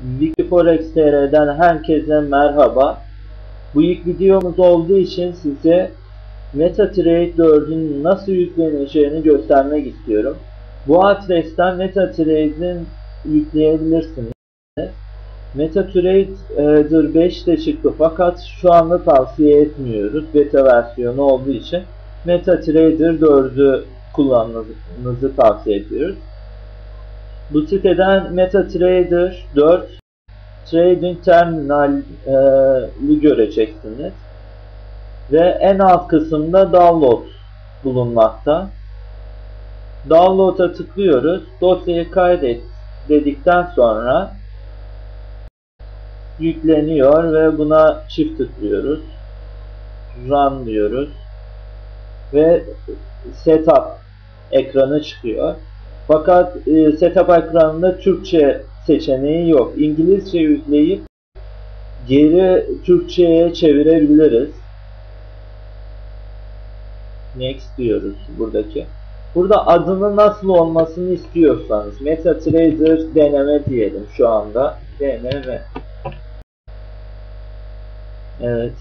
Wikiforex TR'den herkese merhaba. Bu ilk videomuz olduğu için size MetaTrader 4'ün nasıl yükleneceğini göstermek istiyorum. Bu adresten MetaTrader'ın yükleyebilirsiniz. MetaTrader 5 de çıktı fakat şu anda tavsiye etmiyoruz beta versiyonu olduğu için MetaTrader 4'ü kullanmanızı tavsiye ediyoruz. Bu siteden MetaTrader 4 Trading Terminal'i göreceksiniz. Ve en alt kısımda Download bulunmakta. Download'a tıklıyoruz. Dosyayı kaydet dedikten sonra yükleniyor ve buna çift tıklıyoruz. Run diyoruz. Ve Setup ekranı çıkıyor. Fakat e, setup ekranında Türkçe seçeneği yok. İngilizce yükleyip geri Türkçe'ye çevirebiliriz. Next diyoruz buradaki. Burada adını nasıl olmasını istiyorsanız MetaTrader deneme diyelim şu anda. Deneme. Evet.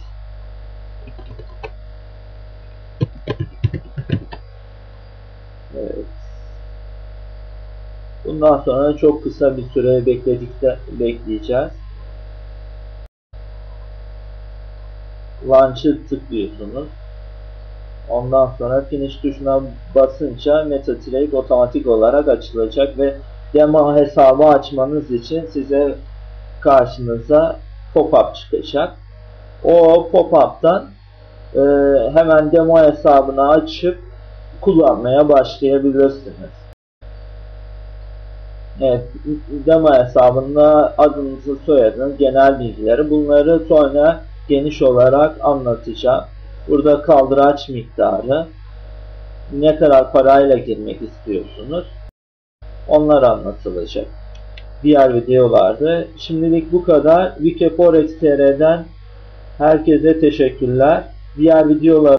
Evet. Bundan sonra çok kısa bir süre bekledikte bekleyeceğiz. Launch'ı tıklıyorsunuz. Ondan sonra finish tuşuna basınca MetaTrader otomatik olarak açılacak ve demo hesabı açmanız için size karşınıza pop-up çıkacak. O pop-up'tan e, hemen demo hesabını açıp kullanmaya başlayabilirsiniz. Evet, demo hesabında adınızı, soyadınız, genel bilgileri bunları sonra geniş olarak anlatacağım. Burada kaldıraç miktarı, ne kadar parayla girmek istiyorsunuz, onlar anlatılacak. Diğer videolarda. Şimdilik bu kadar. Wikiforex TR'den herkese teşekkürler. Diğer videolar